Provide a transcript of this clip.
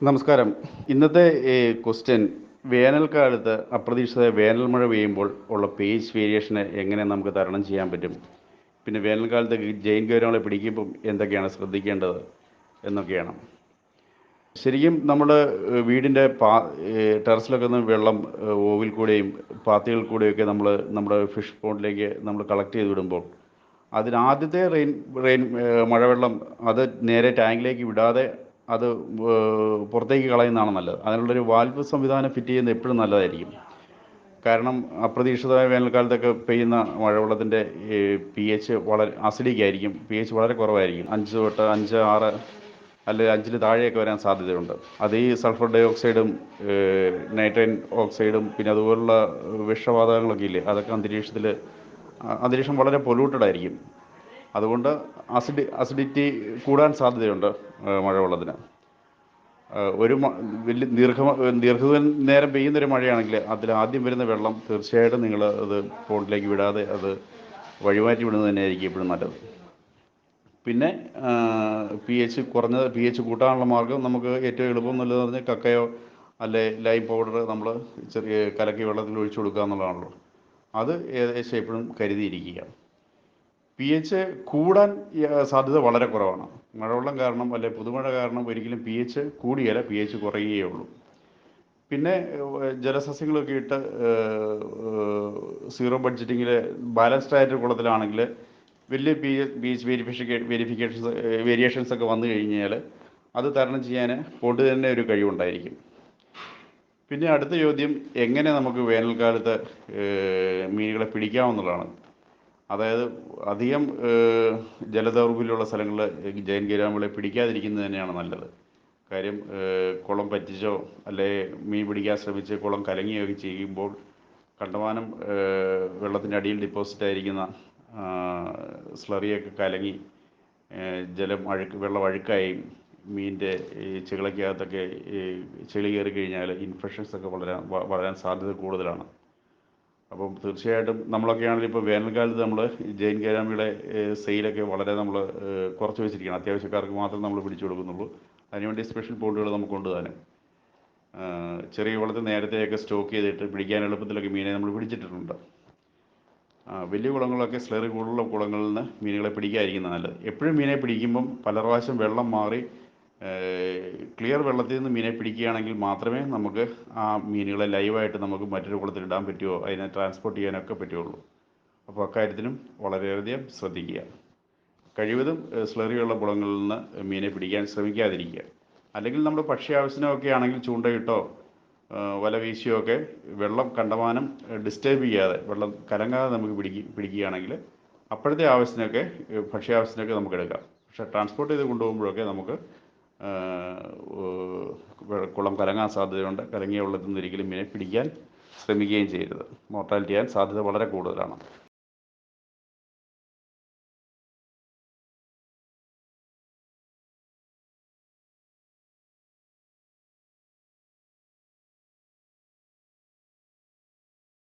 നമസ്കാരം. ഇന്നത്തെ ക്വസ്റ്റ്യൻ വേനൽക്കാലത്ത് അപ്രതീക്ഷിത വേനൽ മഴ പെയ്യുമ്പോൾ ഉള്ള പേജ് വേരിയേഷനെ എങ്ങനെ നമുക്ക് തരണം ചെയ്യാൻ പറ്റും? പിന്നെ വേനൽക്കാലത്ത് ജയിൻ ഗൗരവങ്ങളെ പിടിക്കുമ്പം എന്തൊക്കെയാണ് ശ്രദ്ധിക്കേണ്ടത് എന്നൊക്കെയാണ്. ശരിക്കും നമ്മൾ വീടിന്റെ പാ ടെറസിലൊക്കെ നിന്ന് വെള്ളം ഓവിൽ കൂടെയും പാത്തികളിൽ കൂടെയൊക്കെ നമ്മൾ നമ്മുടെ ഫിഷ് പോണ്ടിലേക്ക് നമ്മൾ കളക്ട് ചെയ്ത് വിടുമ്പോൾ അതിനാദ്യത്തെ റെയിൻ റെയിൻ മഴവെള്ളം അത് നേരെ ടാങ്കിലേക്ക് വിടാതെ അത് പുറത്തേക്ക് കളയുന്നതാണ് നല്ലത്. അതിനുള്ളൊരു വാൽവ് സംവിധാനം ഫിറ്റ് ചെയ്യുന്നത് എപ്പോഴും നല്ലതായിരിക്കും. കാരണം അപ്രതീക്ഷിതമായ വേനൽക്കാലത്തൊക്കെ പെയ്യുന്ന മഴവെള്ളത്തിന്റെ പി എച്ച് വളരെ അസിഡിക് ആയിരിക്കും. പി എച്ച് വളരെ കുറവായിരിക്കും. അഞ്ച് തൊട്ട് അഞ്ച് ആറ് അല്ലെങ്കിൽ അഞ്ചിൽ താഴെയൊക്കെ വരാൻ സാധ്യതയുണ്ട്. അത് ഈ സൾഫർ ഡൈ ഓക്സൈഡും നൈട്രൈൻ ഓക്സൈഡും പിന്നെ അതുപോലുള്ള വിഷവാതകങ്ങളൊക്കെ ഇല്ലേ അതൊക്കെ അന്തരീക്ഷത്തിൽ അന്തരീക്ഷം വളരെ പൊല്യൂട്ടഡ് ആയിരിക്കും. അതുകൊണ്ട് അസിഡി അസിഡിറ്റി കൂടാൻ സാധ്യതയുണ്ട്. മഴവെള്ളത്തിന്. ഒരു വലിയ ദീർഘ ദീർഘ നേരം പെയ്യുന്നൊരു മഴയാണെങ്കിൽ അതിൽ ആദ്യം വരുന്ന വെള്ളം തീർച്ചയായിട്ടും നിങ്ങൾ അത് പോണ്ടിലേക്ക് വിടാതെ അത് വഴിമാറ്റി വിടുന്നത് തന്നെയായിരിക്കും എപ്പോഴും നല്ലത്. പിന്നെ പി എച്ച് കുറഞ്ഞ പി എച്ച് കൂട്ടാനുള്ള മാർഗം നമുക്ക് ഏറ്റവും എളുപ്പം നല്ലത് പറഞ്ഞാൽ കക്കയോ അല്ലെ ലൈം പൗഡർ നമ്മൾ ചെറിയ കലക്കി വെള്ളത്തിൽ ഒഴിച്ചു കൊടുക്കുക എന്നുള്ളതാണല്ലോ. അത് ഏകദേശം എപ്പോഴും കരുതിയിരിക്കുക. പി എച്ച് കൂടാൻ സാധ്യത വളരെ കുറവാണ്. മഴവെള്ളം കാരണം അല്ലെ പുതുമഴ കാരണം ഒരിക്കലും പി എച്ച് കൂടിയല്ല പി എച്ച് കുറയുകയേ ഉള്ളൂ. പിന്നെ ജലസസ്യങ്ങളൊക്കെ ഇട്ട് സീറോ ബഡ്ജറ്റിങ്ങിൽ ബാലൻസ്ഡ് ആയിട്ട് കുളത്തിലാണെങ്കിൽ വലിയ p p H verification verifications variations ഒക്കെ വന്നു കഴിഞ്ഞാൽ അത് തരണം ചെയ്യാൻ പോണ്ട് തന്നെ ഒരു കഴിവുണ്ടായിരിക്കും. പിന്നെ അടുത്ത ചോദ്യം എങ്ങനെ നമുക്ക് വേനൽക്കാലത്ത് മീനുകളെ പിടിക്കാമെന്നുള്ളതാണ് അതായത് അധികം ജലദൗർബല്യമുള്ള സ്ഥലങ്ങളിൽ ജയൻ ഗരാമുകളെ പിടിക്കാതിരിക്കുന്നത് തന്നെയാണ് നല്ലത്. കാര്യം കുളം പറ്റിച്ചോ അല്ലെ മീൻ പിടിക്കാൻ ശ്രമിച്ച് കുളം കലങ്ങിയൊക്കെ ചെയ്യുമ്പോൾ കണ്ടമാനം വെള്ളത്തിന്റെ അടിയിൽ ഡിപ്പോസിറ്റ് ആയിരിക്കുന്ന സ്ലറിയൊക്കെ കലങ്ങി ജലം അഴുക്ക് വെള്ളം അഴുക്കായി മീനിന്റെ ഈ ചികളയ്ക്കകത്തൊക്കെ ചെളി കയറി കഴിഞ്ഞാൽ ഇൻഫെക്ഷൻസ് ഒക്കെ വളരാൻ വളരാൻ സാധ്യത കൂടുതലാണ്. അപ്പം തീർച്ചയായിട്ടും നമ്മളൊക്കെ ആണെങ്കിൽ ഇപ്പോൾ വേനൽക്കാലത്ത് നമ്മൾ ജെയിൻ കേരാമിയുടെ സെയിലൊക്കെ വളരെ നമ്മൾ കുറച്ച് വെച്ചിരിക്കണം. അത്യാവശ്യക്കാർക്ക് മാത്രം നമ്മൾ പിടിച്ചു കൊടുക്കുന്നുള്ളൂ. അതിനുവേണ്ടി സ്പെഷ്യൽ പോണ്ടുകൾ നമുക്കുണ്ട് താനും. ഏഹ് ചെറിയ കുളത്തിൽ നേരത്തെയൊക്കെ സ്റ്റോക്ക് ചെയ്തിട്ട് പിടിക്കാൻ എളുപ്പത്തിലൊക്കെ മീനെ നമ്മൾ പിടിച്ചിട്ടുണ്ട് വലിയ കുളങ്ങളൊക്കെ സ്ലറി കൂടുതലുള്ള കുളങ്ങളിൽ നിന്ന് മീനുകളെ പിടിക്കാതിരിക്കുന്നത് നല്ലത്. എപ്പോഴും മീനെ പിടിക്കുമ്പം പല പ്രാവശ്യം വെള്ളം മാറി ക്ലിയർ വെള്ളത്തിൽ നിന്ന് മീനെ പിടിക്കുകയാണെങ്കിൽ മാത്രമേ നമുക്ക് ആ മീനുകളെ ലൈവായിട്ട് നമുക്ക് മറ്റൊരു കുളത്തിൽ ഇടാൻ പറ്റുമോ അതിനെ ട്രാൻസ്പോർട്ട് ചെയ്യാനൊക്കെ പറ്റുള്ളൂ. അപ്പോൾ അക്കാര്യത്തിനും വളരെയധികം ശ്രദ്ധിക്കുക. കഴിവതും സ്ലറിയുള്ള കുളങ്ങളിൽ നിന്ന് മീനെ പിടിക്കാൻ ശ്രമിക്കാതിരിക്കുക. അല്ലെങ്കിൽ നമ്മുടെ പക്ഷി ആവശ്യത്തിനൊക്കെ ആണെങ്കിൽ ചൂണ്ടയിട്ടോ വല വീശിയോ ഒക്കെ വെള്ളം കണ്ടമാനം ഡിസ്റ്റേബ് ചെയ്യാതെ വെള്ളം കലങ്ങാതെ നമുക്ക് പിടിക്കുക പിടിക്കുകയാണെങ്കിൽ അപ്പോഴത്തെ ആവശ്യത്തിനൊക്കെ ഏഹ്, ഭക്ഷ്യ ആവശ്യത്തിനൊക്കെ നമുക്ക് എടുക്കാം. പക്ഷേ ട്രാൻസ്പോർട്ട് ചെയ്ത് കൊണ്ടുപോകുമ്പോഴൊക്കെ നമുക്ക് കുളം കലങ്ങാൻ സാധ്യതയുണ്ട്. കലങ്ങിയ വെള്ളത്തിൽ നിന്ന് ഒരിക്കലും മീനെ പിടിക്കാൻ ശ്രമിക്കുകയും ചെയ്യരുത്. മോർട്ടാലിറ്റി ആകാൻ സാധ്യത വളരെ കൂടുതലാണ്.